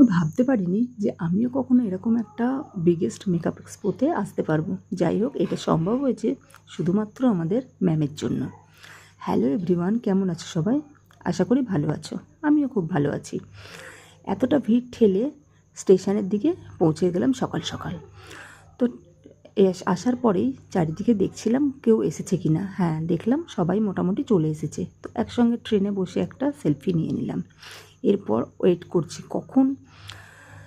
কখনো ভাবতে পারিনি যে আমিও কখনো এরকম একটা বিগেস্ট মেকআপ এক্সপোতে আসতে পারব। যাই হোক, এটা সম্ভব হয়েছে শুধুমাত্র আমাদের ম্যামের জন্য। হ্যালো এভরিওয়ান কেমন আছো সবাই? আশা করি ভালো আছো। আমিও খুব ভালো আছি। এতটা ভিড় ঠেলে স্টেশনের দিকে পৌঁছে গেলাম সকাল সকাল। তো আসার পরেই চারিদিকে দেখছিলাম কেউ এসেছে কি না হ্যাঁ দেখলাম সবাই মোটামুটি চলে এসেছে। তো একসঙ্গে ট্রেনে বসে একটা সেলফি নিয়ে নিলাম। এরপর ওয়েট করছি কখন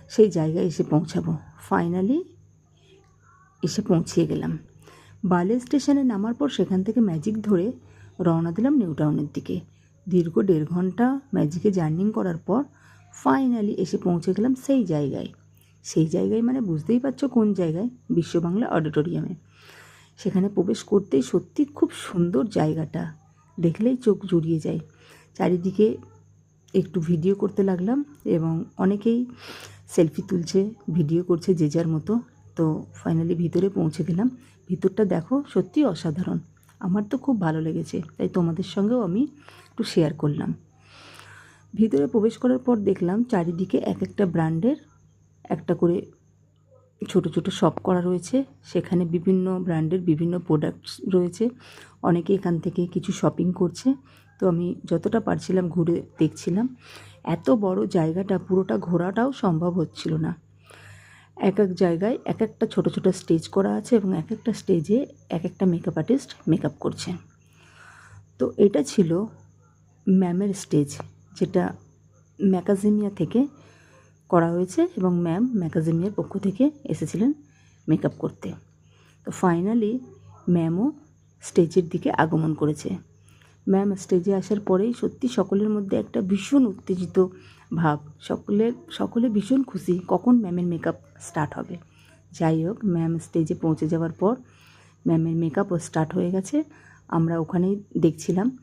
সেই জায়গায় এসে পৌঁছাবো। ফাইনালি এসে পৌঁছিয়ে গেলাম। বালে স্টেশনে নামার পর সেখান থেকে ম্যাজিক ধরে রওনা দিলাম নিউ টাউনের দিকে। দীর্ঘ দেড় ঘণ্টা ম্যাজিকে জার্নিং করার পর ফাইনালি এসে পৌঁছে গেলাম সেই জায়গায়। সেই জায়গায় মানে বুঝতেই পারছ কোন জায়গায়? বিশ্ব বাংলা অডিটোরিয়ামে সেখানে প্রবেশ করতেই সত্যি খুব সুন্দর জায়গাটা। দেখলেই চোখ জুড়িয়ে যায়। চারিদিকে একটু ভিডিও করতে লাগলাম এবং অনেকেই সেলফি তুলছে, ভিডিও করছে যে যার মতো। তো ফাইনালি ভিতরে পৌঁছে গেলাম ভিতরটা দেখো সত্যি অসাধারণ। আমার তো খুব ভালো লেগেছে, তাই তোমাদের সঙ্গেও আমি একটু শেয়ার করলাম। ভিতরে প্রবেশ করার পর দেখলাম চারিদিকে এক একটা ব্র্যান্ডের একটা করে ছোট ছোট শপ করা রয়েছে। সেখানে বিভিন্ন ব্র্যান্ডের বিভিন্ন প্রোডাক্টস রয়েছে। অনেকে এখান থেকে কিছু শপিং করছে। তো আমি যতটা পারছিলাম ঘুরে দেখছিলাম, এত বড় জায়গাটা, পুরোটা ঘোরাটাও সম্ভব হচ্ছিল না। এক এক জায়গায় এক একটা ছোট ছোট স্টেজ করা আছে এবং এক একটা স্টেজে এক একটা মেকআপ আর্টিস্ট মেকআপ করছে। তো এটা ছিল ম্যামের স্টেজ, যেটা ম্যাকাজিমিয়া থেকে করা হয়েছে এবং ম্যাম ম্যাকাজিমিয়ার পক্ষ থেকে এসেছিলেন মেকআপ করতে। তো ফাইনালি ম্যামও স্টেজের দিকে আগমন করেছে। ম্যাম স্টেজে আসার পরেই সত্যি সকলের মধ্যে একটা ভীষণ উত্তেজিত ভাব। সকলের সকলে ভীষণ খুশি কখন ম্যামের মেকআপ স্টার্ট হবে। যাই হোক, ম্যাম স্টেজে পৌঁছে যাওয়ার পর ম্যামের মেকআপও স্টার্ট হয়ে গেছে। আমরা ওখানেই দেখছিলাম।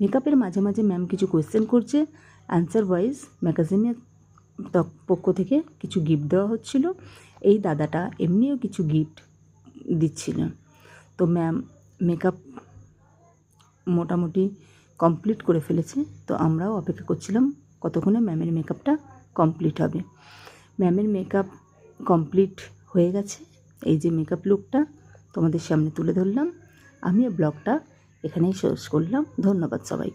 মেকআপের মাঝে মাঝে ম্যাম কিছু কোয়েশ্চেন করছে। অ্যান্সার ওয়াইজ ম্যাগাজিনের পক্ষ থেকে কিছু গিফট দেওয়া হচ্ছিল। এই দাদাটা এমনিও কিছু গিফট দিচ্ছিল। তো ম্যাম মেকআপ মোটামুটি কমপ্লিট করে ফেলেছে। তো আমরাও অপেক্ষা করছিলাম কতক্ষণে ম্যামের মেকআপটা কমপ্লিট হবে। ম্যামের মেকআপ কমপ্লিট হয়ে গেছে। এই যে মেকআপ লুকটা তোমাদের সামনে তুলে ধরলাম। আমিও ব্লগটা এখানেই শেষ করলাম। ধন্যবাদ সবাই